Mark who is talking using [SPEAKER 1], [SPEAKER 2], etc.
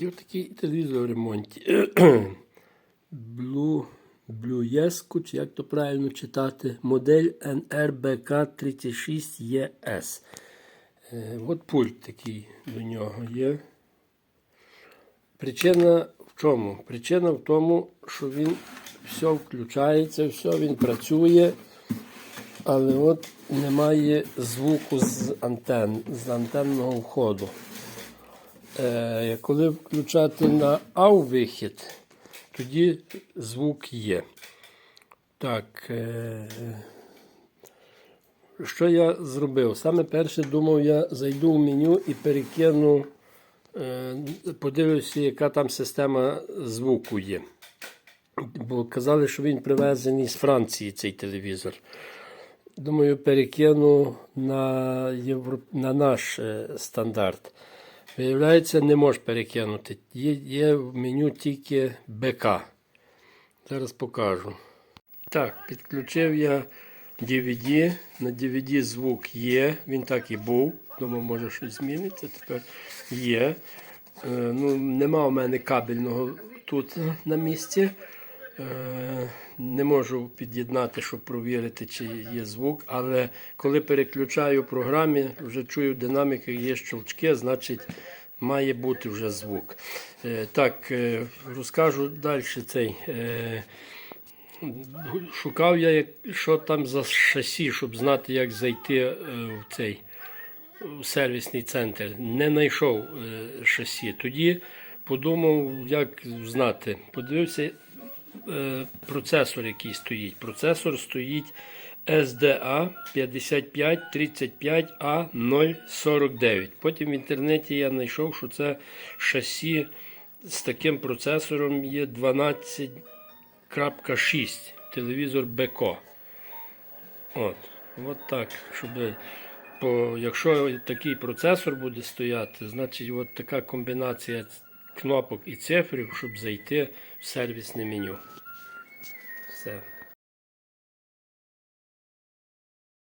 [SPEAKER 1] Є такий телевізор в ремонті. Blue, Blue Yesco, чи як то правильно читати, модель NRBK36ES. Е, От пульт такий до нього є. Причина в чому? Причина в тому, що він все включається, все він працює, але от немає звуку з антен, з антенного входу. Е, коли включати на АУ-вихід, тоді звук є. Так, е, що я зробив? Саме перше думав, я зайду в меню і перекину, е, подивлюся, яка там система звуку є. Бо казали, що він привезений з Франції, цей телевізор. Думаю, перекину на, євро... на наш е, стандарт. Виявляється, не можеш перекинути. Є, є в меню тільки БК. Зараз покажу. Так, підключив я DVD. На DVD звук є. Він так і був. Думаю, може щось зміниться. Тепер є. Е, ну, нема у мене кабельного тут на місці. Е, не можу під'єднати, щоб провірити, чи є звук. Але коли переключаю програмі, вже чую динаміки, є щелчки, значить має бути вже звук. Е, так, е, розкажу далі цей. Шукав я, що там за шасі, щоб знати, як зайти в цей в сервісний центр. Не знайшов шасі. Тоді подумав, як знати. Подивився процесор, який стоїть. Процесор стоїть SDA 5535A049. Потім в інтернеті я знайшов, що це шасі з таким процесором є 12.6 телевізор Беко. От, от так, щоб по, якщо такий процесор буде стояти, значить от така комбінація кнопок і цифрів, щоб зайти в сервісне меню. Все.